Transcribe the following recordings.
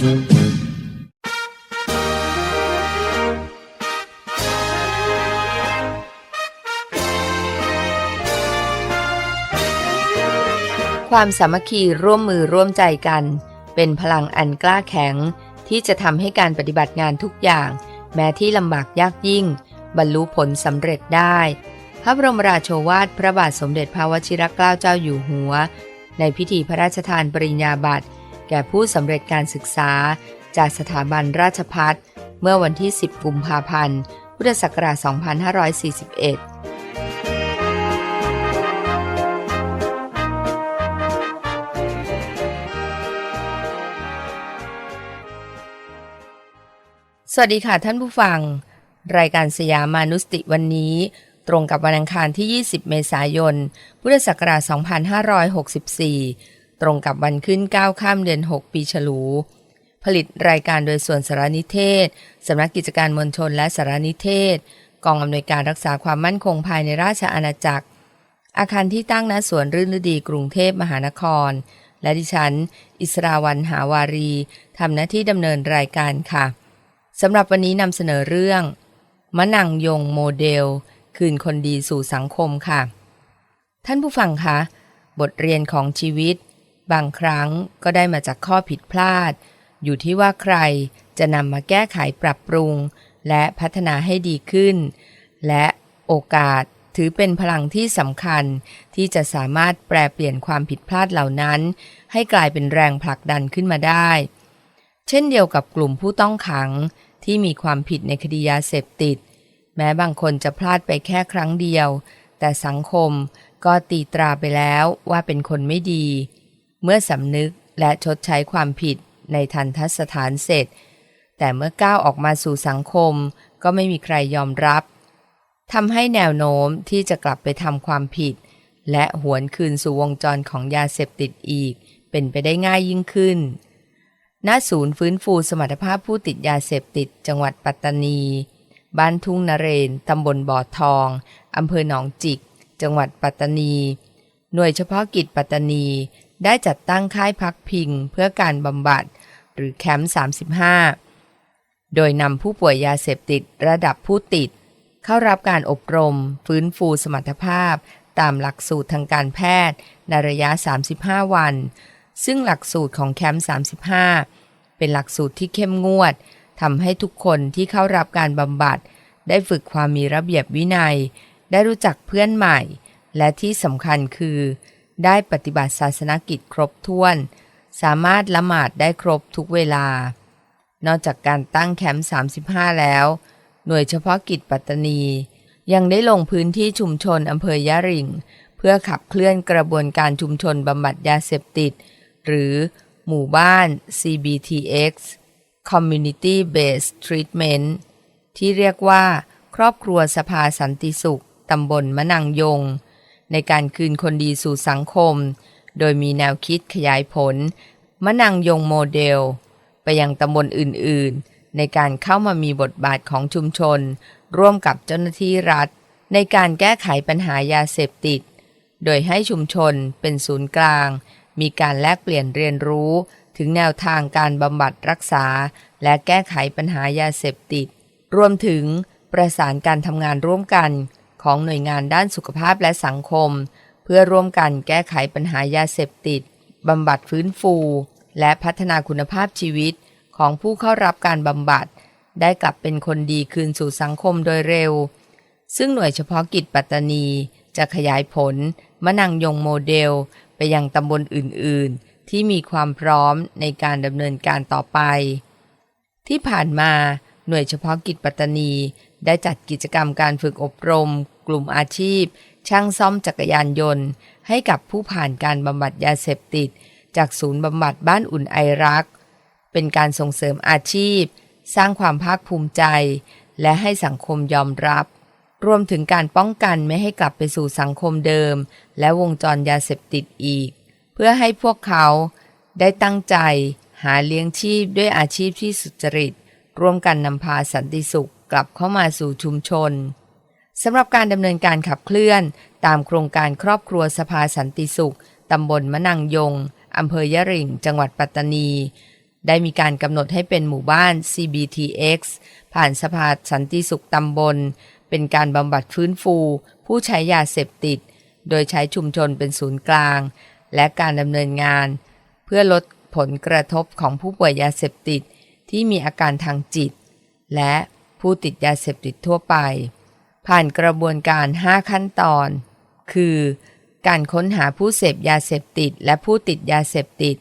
ความสามัคคีร่วมมือร่วมใจกัน เป็นพลังอันกล้าแข็ง ที่จะทำให้การปฏิบัติงานทุกอย่าง แม้ที่ลำบากยากยิ่ง บรรลุผลสำเร็จได้ พระบรมราโชวาทพระบาทสมเด็จพระวชิรเกล้าเจ้าอยู่หัว ในพิธีพระราชทานปริญญาบัตร แก่ผู้สำเร็จการศึกษาจากสถาบันราชพัฒเมื่อวันที่ 10 กุมภาพันธ์ พุทธศักราช 2541สวัสดีค่ะท่านผู้ฟัง รายการสยามานุสติวันนี้ ตรงกับวันอังคารที่ 20 เมษายน พุทธศักราช 2564 ตรงกับวันขึ้น 9 ข้ามเดือน 6 ปีฉลู ผลิตรายการโดยส่วนสารนิเทศ สำนักกิจการมวลชนและสารนิเทศ กองอำนวยการรักษาความมั่นคงภายในราชอาณาจักร อาคารที่ตั้งณสวนรื่นฤดีกรุงเทพมหานคร และดิฉัน อิสราวันหาวารีทำหน้าที่ดำเนินรายการค่ะสำหรับวันนี้นำเสนอเรื่อง มะนังยงโมเดล คืนคนดีสู่สังคมค่ะ ท่านผู้ฟังคะ บทเรียนของชีวิต บางครั้งก็ได้มาจากข้อผิดพลาด อยู่ที่ว่าใครจะนำมาแก้ไขปรับปรุง และพัฒนาให้ดีขึ้น และโอกาสถือเป็นพลังที่สำคัญที่จะสามารถแปลเปลี่ยนความผิดพลาดเหล่านั้น ให้กลายเป็นแรงผลักดันขึ้นมาได้ เช่นเดียวกับกลุ่มผู้ต้องขังที่มีความผิดในคดียาเสพติด แม้บางคนจะพลาดไปแค่ครั้งเดียว แต่สังคมก็ตีตราไปแล้วว่าเป็นคนไม่ดี เมื่อสำนึกและชดใช้ความผิดในทันทสถานเสร็จ แต่เมื่อก้าวออกมาสู่สังคมก็ไม่มีใครยอมรับทำให้แนวโน้มที่จะกลับไปทำความผิด และหวนคืนสู่วงจรของยาเสพติดอีก เป็นไปได้ง่ายยิ่งขึ้น ณ ศูนย์ฟื้นฟูสมรรถภาพผู้ติดยาเสพติดจังหวัดปัตตานี บ้านทุ่งนเรน ตำบลบ่อทอง อำเภอหนองจิก จังหวัดปัตตานี หน่วยเฉพาะกิจปัตตานี ได้จัดตั้งค่ายพักพิงเพื่อการบำบัด หรือแคมป์ 35 โดยนำผู้ป่วยยาเสพติดระดับผู้ติด เข้ารับการอบรม ฟื้นฟูสมรรถภาพ ตามหลักสูตรทางการแพทย์ ในระยะ 35 วัน ซึ่งหลักสูตรของแคมป์ 35 เป็นหลักสูตรที่เข้มงวดทำให้ทุกคนที่เข้ารับการบำบัด ได้ฝึกความมีระเบียบวินัย ได้รู้จักเพื่อนใหม่ และที่สำคัญคือ ได้ปฏิบัติศาสนกิจครบถ้วน สามารถละหมาดได้ครบทุกเวลา นอกจากการตั้งแคมป์ 35 แล้ว หน่วยเฉพาะกิจปัตตานี ยังได้ลงพื้นที่ชุมชนอำเภอยะริง เพื่อขับเคลื่อนกระบวนการชุมชนบำบัดยาเสพติด หรือหมู่บ้าน CBTX Community Based Treatment ที่เรียกว่า ครอบครัวสภาสันติสุขตำบลมะนังยง ในการคืนคนดีสู่สังคม โดยมีแนวคิดขยายผล มะนังยงโมเดล ไปยังตำบลอื่น ๆ ในการเข้ามามีบทบาทของชุมชน ร่วมกับเจ้าหน้าที่รัฐ ในการแก้ไขปัญหายาเสพติด โดยให้ชุมชนเป็นศูนย์กลาง มีการแลกเปลี่ยนเรียนรู้ถึงแนวทางการบำบัดรักษา และแก้ไขปัญหายาเสพติด รวมถึงประสานการทำงานร่วมกัน ของหน่วยงานด้านสุขภาพและสังคม เพื่อร่วมกันแก้ไขปัญหายาเสพติดบำบัดฟื้นฟู และพัฒนาคุณภาพชีวิตของผู้เข้ารับการบำบัด ได้กลับเป็นคนดีคืนสู่สังคมโดยเร็ว ซึ่งหน่วยเฉพาะกิจปัตตานี จะขยายผลมะนังยงโมเดล ไปยังตำบลอื่น ๆ ที่มีความพร้อมในการดำเนินการต่อไป ที่ผ่านมาหน่วยเฉพาะกิจปัตตานี ได้จัดกิจกรรมการฝึกอบรม กลุ่มอาชีพ ช่างซ่อมจักรยานยนต์ ให้กับผู้ผ่านการบำบัดยาเสพติด จากศูนย์บำบัดบ้านอุ่นไอรัก เป็นการส่งเสริมอาชีพ สร้างความภาคภูมิใจ และให้สังคมยอมรับ รวมถึงการป้องกันไม่ให้กลับไปสู่สังคมเดิม และวงจรยาเสพติดอีก เพื่อให้พวกเขาได้ตั้งใจหาเลี้ยงชีพด้วยอาชีพที่สุจริต ร่วมกันนำพาสันติสุข กลับเข้ามาสู่ชุมชนสำหรับการดำเนินการขับเคลื่อน ตามโครงการครอบครัวสภาสันติสุขตำบลมะนังยงอำเภอยะริง จังหวัดปัตตานี ได้มีการกำหนดให้เป็นหมู่บ้าน CBTX ผ่านสภาสันติสุขตำบล เป็นการบำบัดฟื้นฟู ผู้ใช้ยาเสพติด โดยใช้ชุมชนเป็นศูนย์กลาง และการดำเนินงาน เพื่อลดผลกระทบของผู้ป่วยยาเสพติด ที่มีอาการทางจิต และ ผู้ติดยาเสพติดทั่วไป ผ่านกระบวนการ 5 ขั้นตอน คือ การค้นหาผู้เสพยาเสพติดและผู้ติดยาเสพติด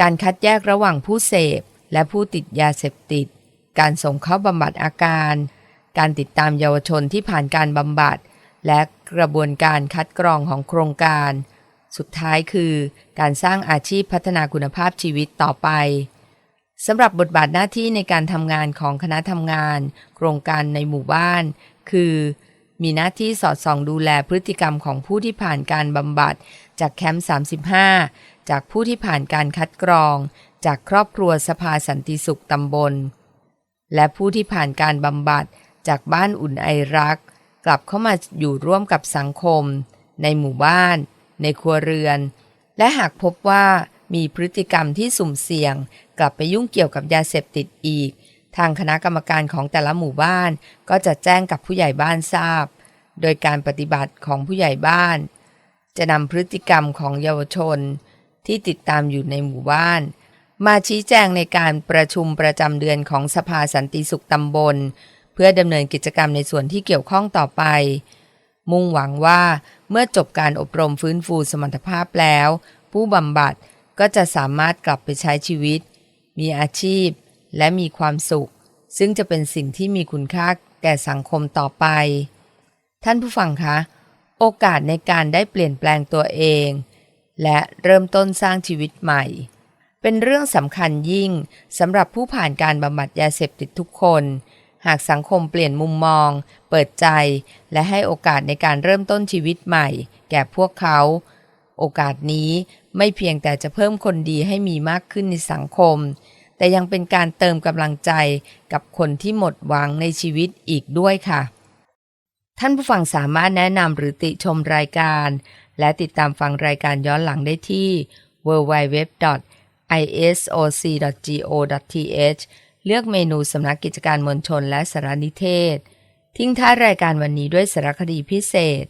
การคัดแยกระหว่างผู้เสพและผู้ติดยาเสพติด การส่งเข้าบำบัดอาการ การติดตามเยาวชนที่ผ่านการบำบัด และกระบวนการคัดกรองของโครงการ สุดท้ายคือ การสร้างอาชีพพัฒนาคุณภาพชีวิตต่อไป สำหรับบทบาทหน้าที่ในการทำงานของคณะทำงาน โครงการในหมู่บ้าน คือ มีหน้าที่สอดส่องดูแลพฤติกรรมของผู้ที่ผ่านการบำบัด จากแคมป์ 35 จากผู้ที่ผ่านการคัดกรอง จากครอบครัวสภาสันติสุขตำบล และผู้ที่ผ่านการบำบัด จากบ้านอุ่นไอรัก กลับเข้ามาอยู่ร่วมกับสังคม ในหมู่บ้าน ในครัวเรือน และหากพบว่ามีพฤติกรรมที่สุ่มเสี่ยง กลับไปยุ่งเกี่ยวกับยาเสพติดอีก ทางคณะกรรมการของแต่ละหมู่บ้านก็จะแจ้งกับผู้ใหญ่บ้านทราบ โดยการปฏิบัติของผู้ใหญ่บ้าน จะนำพฤติกรรมของเยาวชน ที่ติดตามอยู่ในหมู่บ้าน มาชี้แจงในการประชุมประจำเดือนของสภาสันติสุขตำบล เพื่อดำเนินกิจกรรมในส่วนที่เกี่ยวข้องต่อไป มุ่งหวังว่าเมื่อจบการอบรมฟื้นฟูสมรรถภาพแล้ว ผู้บำบัดก็จะสามารถกลับไปใช้ชีวิต มีอาชีพ และมีความสุข ซึ่งจะเป็นสิ่งที่มีคุณค่าแก่สังคมต่อไป ท่านผู้ฟังคะ โอกาสในการได้เปลี่ยนแปลงตัวเอง และเริ่มต้นสร้างชีวิตใหม่ เป็นเรื่องสำคัญยิ่งสำหรับผู้ผ่านการบำบัดยาเสพติดทุกคน หากสังคมเปลี่ยนมุมมอง เปิดใจ และให้โอกาสในการเริ่มต้นชีวิตใหม่ แก่พวกเขา โอกาสนี้ ไม่เพียงแต่จะเพิ่มคนดีให้มีมากขึ้นในสังคม แต่ยังเป็นการเติมกำลังใจกับคนที่หมดหวังในชีวิตอีกด้วยค่ะ ท่านผู้ฟังสามารถแนะนำหรือติชมรายการ และติดตามฟังรายการย้อนหลังได้ที่ www.isoc.go.th เลือกเมนูสำนักกิจการมวลชนและสารนิเทศ ทิ้งท้ายรายการวันนี้ด้วยสารคดีพิเศษ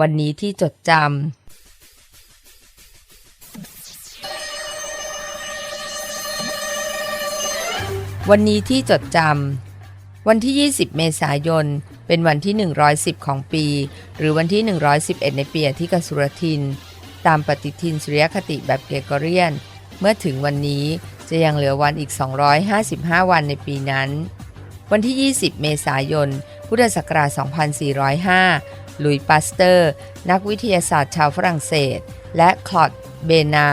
วันนี้ที่จดจำ วันนี้ที่จดจำ วันที่ 20 เมษายน เป็นวันที่ 110 ของปี หรือวันที่ 111 ในปีที่กสุรทิน ตามปฏิทินสุริยคติแบบเกรกอเรียน เมื่อถึงวันนี้จะยังเหลือวันอีก 255 วันในปีนั้น วันที่ 20 เมษายน พุทธศักราช 2405 ลุยปาสเตอร์ นักวิทยาศาสตร์ชาวฝรั่งเศส และคลอดเบนา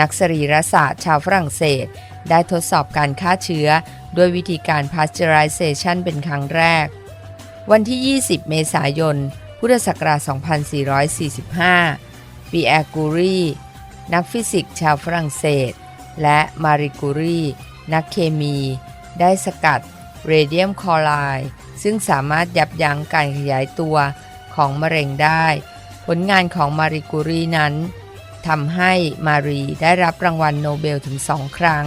นักสรีรศาสตร์ชาวฝรั่งเศส ได้ทดสอบการฆ่าเชื้อ ด้วยวิธีการ pasteurization เป็นครั้งแรก วันที่ 20 เมษายน พุทธศักราช 2445 ปีแอร์กูรี นักฟิสิกส์ชาวฝรั่งเศส และมาริกูรี นักเคมี ได้สกัดเรเดียมคลอไรด์ซึ่งสามารถยับยั้งการขยายตัวของมะเร็งได้ ผลงานของมาริกูรีนั้นทำให้มารีได้รับรางวัลโนเบลถึงสองครั้ง